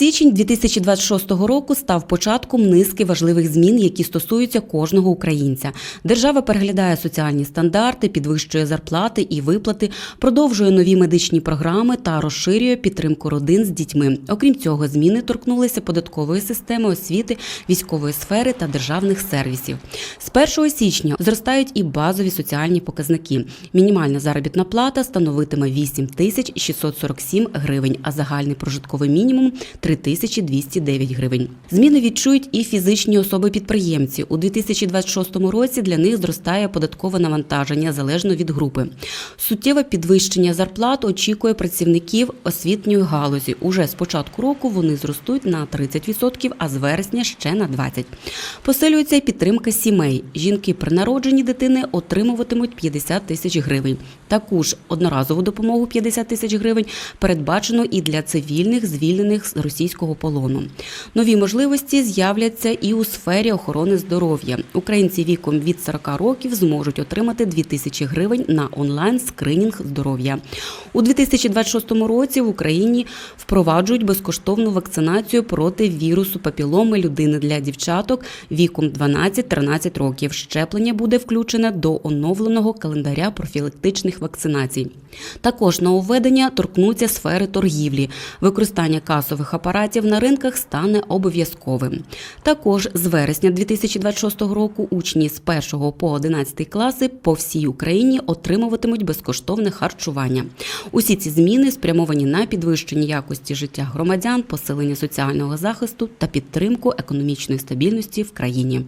Січень 2026 року став початком низки важливих змін, які стосуються кожного українця. Держава переглядає соціальні стандарти, підвищує зарплати і виплати, продовжує нові медичні програми та розширює підтримку родин з дітьми. Окрім цього, зміни торкнулися податкової системи, освіти, військової сфери та державних сервісів. З 1 січня зростають і базові соціальні показники. Мінімальна заробітна плата становитиме 8 тисяч 647 гривень, а загальний прожитковий мінімум 3209 гривень. Зміни відчують і фізичні особи-підприємці. У 2026 році для них зростає податкове навантаження залежно від групи. Суттєве підвищення зарплат очікує працівників освітньої галузі. Уже з початку року вони зростуть на 30%, а з вересня ще на 20%. Посилюється й підтримка сімей. Жінки при народженні дитини отримуватимуть 50 тисяч гривень. Таку ж одноразову допомогу 50 тисяч гривень передбачено і для цивільних, звільнених з російського полону. Нові можливості з'являться і у сфері охорони здоров'я. Українці віком від 40 років зможуть отримати 2 тисячі гривень на онлайн скринінг здоров'я. У 2026 році в Україні впроваджують безкоштовну вакцинацію проти вірусу папіломи людини для дівчаток віком 12-13 років. Щеплення буде включене до оновленого календаря профілактичних вакцинацій. Також нововведення торкнуться сфери торгівлі. Використання касових апаратів на ринках стане обов'язковим. Також з вересня 2026 року учні з 1 по 11 класи по всій Україні отримуватимуть безкоштовне харчування. Усі ці зміни спрямовані на підвищення якості життя громадян, посилення соціального захисту та підтримку економічної стабільності в країні.